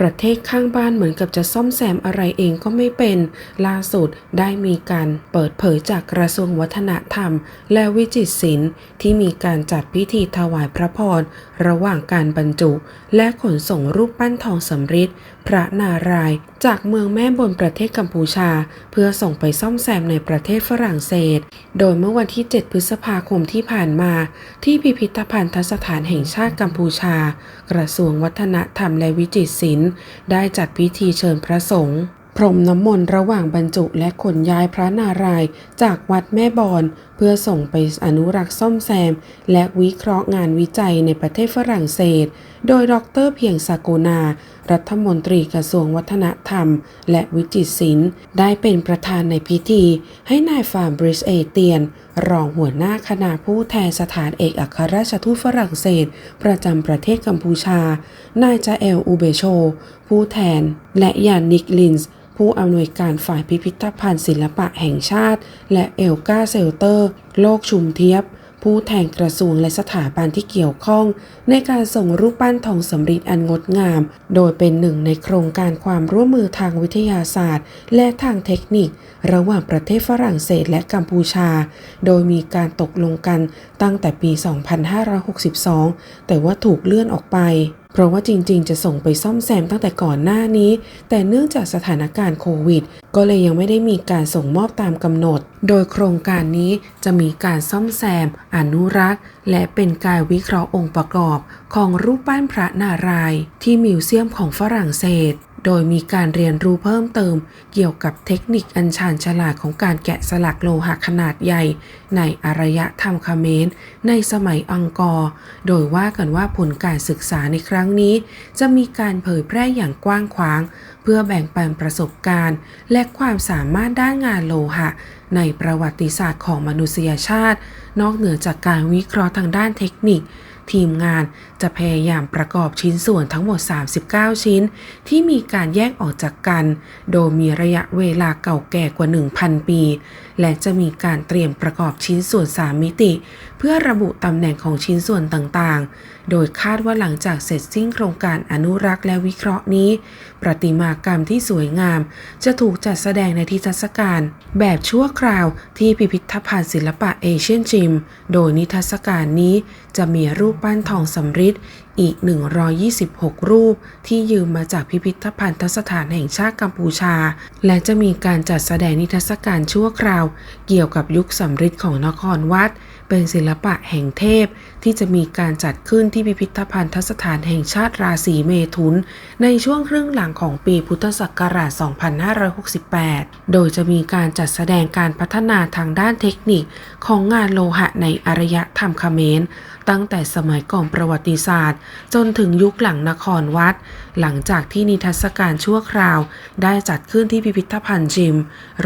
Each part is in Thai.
ประเทศข้างบ้านเหมือนกับจะซ่อมแซมอะไรเองก็ไม่เป็น ล่าสุดได้มีการเปิดเผยจากกระทรวงวัฒนธรรม และวิจิตรศิลป์ที่มีการจัดพิธีถวายพระพร ระหว่างการบรรจุ และขนส่งรูปปั้นทองสำริดพระนารายจากเมืองแม่บนประเทศกัมพูชา เพื่อส่งไปซ่อมแซมในประเทศฝรั่งเศส โดยเมื่อวันที่ 7 พฤษภาคมที่ผ่านมา ที่พิพิธภัณฑสถานแห่งชาติกัมพูชา กระทรวงวัฒนธรรมและวิจิตรศิลป์ได้จัดพิธีเชิญพระสงฆ์พรมน้ำมนต์ระหว่างบรรจุและขนย้ายพระนารายณ์จากวัดแม่บอนเพื่อส่งไปอนุรักษ์ซ่อมแซม และวิเคราะห์งานวิจัยในประเทศฝรั่งเศส โดยดรเพียงสาโกนารัฐมนตรีกระทรวงวัฒนธรรม และวิจิตรศิลป์ ได้เป็นประธานในพิธี ให้นายฟาร์มบริสเอเตียน รองหัวหน้าคณะผู้แทนสถานเอกอัครราชทูตฝรั่งเศส ประจำประเทศกัมพูชา นายจาเอลอูเบโช ผู้แทน และยานนิกลินส์ผู้อำนวยการฝ่ายพิพิธภัณฑ์ศิลปะแห่งชาติ และเอลกาเซลเตอร์ โลกชุมเทียบ ผู้แทนกระทรวงและสถาบันที่เกี่ยวข้อง ในการส่งรูปปั้นทองสำริดอันงดงาม โดยเป็นหนึ่งในโครงการความร่วมมือทางวิทยาศาสตร์ และทางเทคนิค ระหว่างประเทศฝรั่งเศสและกัมพูชา โดยมีการตกลงกันตั้งแต่ปี 2562 แต่ว่าถูกเลื่อนออกไป เพราะว่าจริงๆ จะส่งไปซ่อมแซมตั้งแต่ก่อนหน้านี้ แต่เนื่องจากสถานการณ์โควิด ก็เลยยังไม่ได้มีการส่งมอบตามกำหนด โดยโครงการนี้จะมีการซ่อมแซม อนุรักษ์ และเป็นการวิเคราะห์องค์ประกอบ ของรูปปั้นพระนารายณ์ที่มิวเซียมของฝรั่งเศส โดยมีการเรียนรู้เพิ่มเติม เกี่ยวกับเทคนิคอันชาญฉลาดของการแกะสลักโลหะขนาดใหญ่ ในอารยธรรมคเมรในสมัยอังกอร์ โดยว่ากันว่าผลการศึกษาในครั้งนี้ จะมีการเผยแพร่อย่างกว้างขวาง เพื่อแบ่งปันประสบการณ์ และความสามารถด้านงานโลหะ ในประวัติศาสตร์ของมนุษยชาติ นอกเหนือจากการวิเคราะห์ทางด้านเทคนิค ทีมงานจะพยายามประกอบชิ้นส่วนทั้งหมด 39 ชิ้น ที่มีการแยกออกจากกัน โดยมีระยะเวลาเก่าแก่กว่า 1,000 ปี และจะมีการเตรียมประกอบชิ้นส่วน 3 มิติ เพื่อระบุตำแหน่งของชิ้นส่วนต่างๆโดยคาดว่าหลังจากเสร็จสิ้นโครงการอนุรักษ์และวิเคราะห์นี้ ประติมากรรมที่สวยงาม จะถูกจัดแสดงในทิทรรศการ แบบชั่วคราวที่พิพิธภัณฑ์ศิลปะเอเชียนจิม โดยนิทรรศการนี้จะมีรูปปั้นทองสำริด อีก 126 รูปที่ยืมมาจากพิพิธภัณฑสถานแห่งชาติกัมพูชา และจะมีการจัดแสดงนิทรรศการชั่วคราว เกี่ยวกับยุคสำริดของนครวัด เป็นศิลปะแห่งเทพ ที่จะมีการจัดขึ้นที่พิพิธภัณฑสถานแห่งชาติราศีเมถุน ในช่วงครึ่งหลังของปีพุทธศักราช 2568 โดยจะมีการจัดแสดงการพัฒนาทางด้านเทคนิคของงานโลหะในอารยธรรมเขมร ตั้งแต่สมัยก่อนประวัติศาสตร์ จนถึงยุคหลังนครวัด หลังจากที่นิทรรศการชั่วคราว ได้จัดขึ้นที่พิพิธภัณฑ์จิม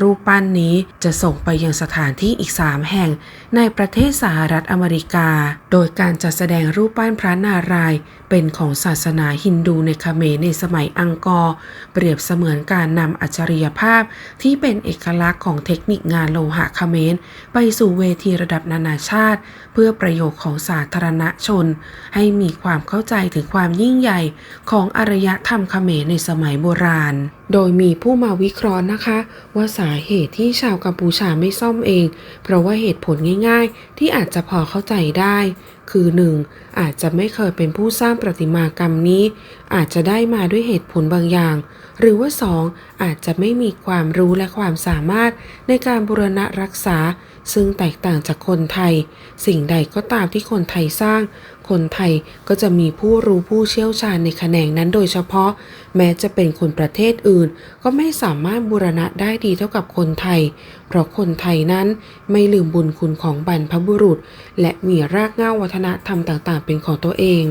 รูปปั้นนี้จะส่งไปยังสถานที่อีก 3 แห่ง ในประเทศสหรัฐอเมริกา โดยการจัดแสดงรูปปั้นพระนารายณ์เป็นของศาสนาฮินดูในเขมรในสมัยอังกอร์เปรียบเสมือนการนำอัจฉริยภาพที่เป็นเอกลักษณ์ของเทคนิคงานโลหะเขมรไปสู่เวทีระดับนานาชาติ เพื่อประโยชน์ของสาธารณชน ให้มีความเข้าใจถึงความยิ่งใหญ่ของอารยธรรมเขมรในสมัยโบราณโดยมีผู้มาวิเคราะห์นะคะ ว่าสาเหตุที่ชาวกัมพูชาไม่ซ่อมเอง เพราะว่าเหตุผลง่ายๆ ที่อาจจะพอเข้าใจได้ คือ 1. อาจจะไม่เคยเป็นผู้สร้างประติมากรรมนี้ อาจจะได้มาด้วยเหตุผลบางอย่าง หรือว่า 2. อาจจะไม่มีความรู้และความสามารถในการบูรณะรักษา ซึ่งแตกต่างจากคนไทย สิ่งใดก็ตามที่คนไทยสร้าง คนไทยก็จะมีผู้รู้ผู้เชี่ยวชาญในแขนงนั้นโดยเฉพาะ แม้จะเป็นคนประเทศอื่น ก็ไม่สามารถบูรณะได้ดีเท่ากับคนไทย เพราะคนไทยนั้นไม่ลืมบุญคุณของบรรพบุรุษ และมีรากเหง้าวัฒนธรรมต่างๆ เป็นของตัวเอง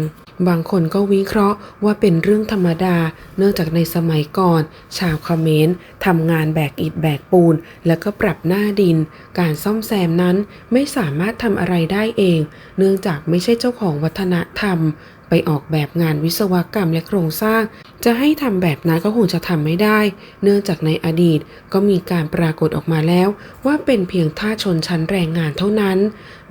บางคนก็วิเคราะห์ว่าเป็นเรื่องธรรมดา เนื่องจากในสมัยก่อน ชาวเขมรทำงานแบกอิฐแบกปูน แล้วก็ปรับหน้าดิน การซ่อมแซมนั้นไม่สามารถทำอะไรได้เอง เนื่องจากไม่ใช่เจ้าของวัฒนธรรม ไปออกแบบงานวิศวกรรมและโครงสร้าง จะให้ทำแบบนั้นก็คงจะทำไม่ได้ เนื่องจากในอดีตก็มีการปรากฏออกมาแล้ว ว่าเป็นเพียงท่าชนชั้นแรงงานเท่านั้น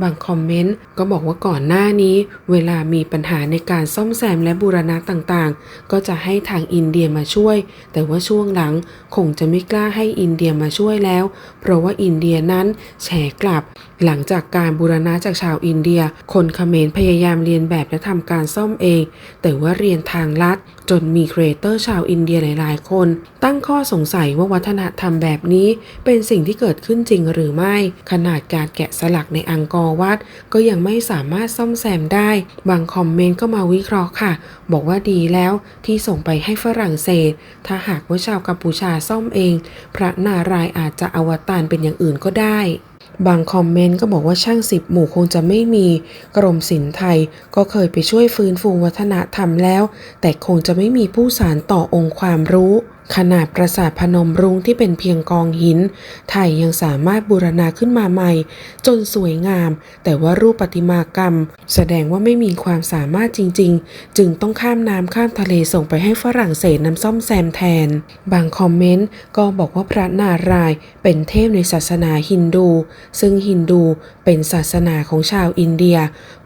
บางคอมเมนต์ก็บอกว่าก่อนหน้านี้ เวลามีปัญหาในการซ่อมแซมและบูรณะต่างๆ ก็จะให้ทางอินเดียมาช่วย แต่ว่าช่วงหลังคงจะไม่กล้าให้อินเดียมาช่วยแล้ว เพราะว่าอินเดียนั้นแฉกลับ หลังจากการบูรณะจากชาวอินเดีย คนเขมรพยายามเรียนแบบและทำการซ่อมเอง แต่ว่าเรียนทางลัดจนมีครเตอร์ชาวอินเดียหลายๆคน ตั้งข้อสงสัยว่าวัฒนธรรมแบบนี้เป็นสิ่งที่เกิดขึ้นจริงหรือไม่ ขนาดการแกะสลักในอังกอร์วัด ก็ยังไม่สามารถซ่อมแซมได้ บางคอมเมนต์ก็มาวิเคราะห์ค่ะ บอกว่าดีแล้วที่ส่งไปให้ฝรั่งเศส ถ้าหากว่าชาวกัมพูชาซ่อมเอง พระนารายณ์อาจจะอวตารเป็นอย่างอื่นก็ได้ บางคอมเมนต์ก็บอกว่าช่างสิบหมู่คงจะไม่มี กรมศิลป์ไทยก็เคยไปช่วยฟื้นฟูวัฒนธรรมแล้ว แต่คงจะไม่มีผู้สารต่อองค์ความรู้ ขนาดปราสาทพนมรุ้งที่เป็นเพียงกองหิน ไทยยังสามารถบูรณาขึ้นมาใหม่ จนสวยงาม แต่ว่ารูปประติมากรรม แสดงว่าไม่มีความสามารถจริง ๆ จึงต้องข้ามน้ำข้ามทะเลส่งไปให้ฝรั่งเศสนำซ่อมแซมแทน บางคอมเมนต์ก็บอกว่าพระนารายณ์เป็นเทพในศาสนาฮินดู ซึ่งฮินดูเป็นศาสนาของชาวอินเดีย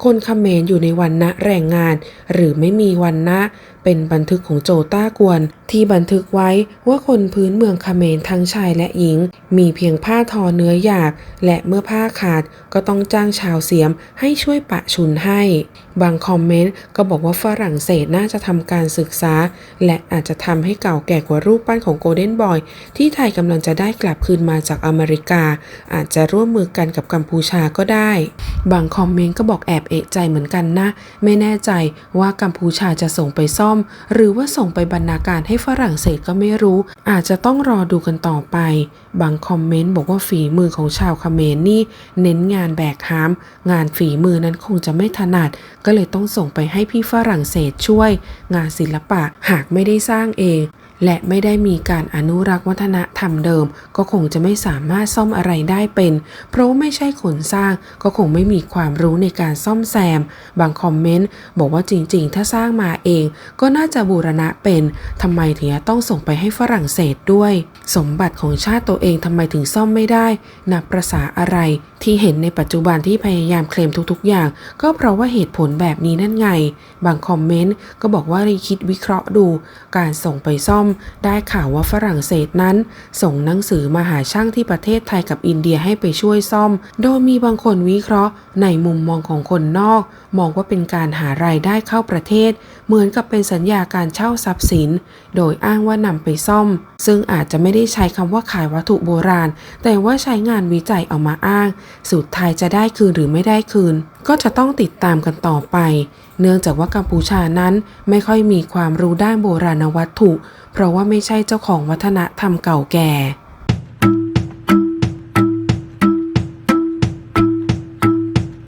คนเขมรอยู่ในวันณะแรงงาน หรือไม่มีวันณะเป็นบันทึกของโจต้ากวน ที่บันทึกไว้ว่าคนพื้นเมืองเขมรทั้งชายและหญิง มีเพียงผ้าทอเนื้อหยาบ และเมื่อผ้าขาดก็ต้องจ้างชาวเสียมให้ช่วยปะชุนให้ บางคอมเมนต์ก็บอกว่าฝรั่งเศสน่าจะทำการศึกษา และอาจจะทำให้เก่าแก่กว่ารูปปั้นของโกลเด้นบอย ที่ไทยกำลังจะได้กลับคืนมาจากอเมริกา อาจจะร่วมมือกันกับกัมพูชาก็ได้ บางคอมเมนต์ก็บอกแอบเอะใจเหมือนกันนะ ไม่แน่ใจว่ากัมพูชาจะส่งไปซ่อม หรือว่าส่งไปบรรณาการให้ฝรั่งเศสก็ไม่รู้ อาจจะต้องรอดูกันต่อไป บางคอมเมนต์บอกว่าฝีมือของชาวคาเมรนี่ เน้นงานแบกหาม งานฝีมือนั้นคงจะไม่ถนัด ก็เลยต้องส่งไปให้พี่ฝรั่งเศสช่วย งานศิลปะหากไม่ได้สร้างเอง และไม่ได้มีการอนุรักษ์วัฒนธรรมเดิม ก็คงจะไม่สามารถซ่อมอะไรได้เป็น เพราะไม่ใช่คนสร้างก็คงไม่มีความรู้ในการซ่อมแซม บางคอมเมนต์บอกว่าจริงๆ ถ้าสร้างมาเอง ก็น่าจะบูรณะเป็นทำไมถึงต้องส่งไปให้ฝรั่งเศสด้วย สมบัติของชาติตัวเองทำไมถึงซ่อมไม่ได้ นับประษาอะไรที่เห็นในปัจจุบันที่พยายามเคลมทุกๆ อย่าง ก็เพราะว่าเหตุผลแบบนี้นั่นไง บางคอมเมนต์ก็บอกว่ารีคิดวิเคราะห์ดู การส่งไปซ่อมได้ข่าวว่าฝรั่งเศสนั้น ส่งหนังสือมาหาช่างที่ประเทศไทยกับอินเดียให้ไปช่วยซ่อม โดยมีบางคนวิเคราะห์ ในมุมมองของคนนอก มองว่าเป็นการหารายได้เข้าประเทศ เหมือนกับเป็นสัญญาการเช่าทรัพย์สิน โดยอ้างว่านำไปซ่อม ซึ่งอาจจะไม่ได้ใช้คำว่าขายวัตถุโบราณ แต่ว่าใช้งานวิจัยเอามาอ้าง สุดท้ายจะได้คืนหรือไม่ได้คืน ก็จะต้องติดตามกันต่อไป เนื่องจากว่ากัมพูชานั้นไม่ค่อยมีความรู้ด้านโบราณวัตถุ เพราะว่าไม่ใช่เจ้าของวัฒนธรรมเก่าแก่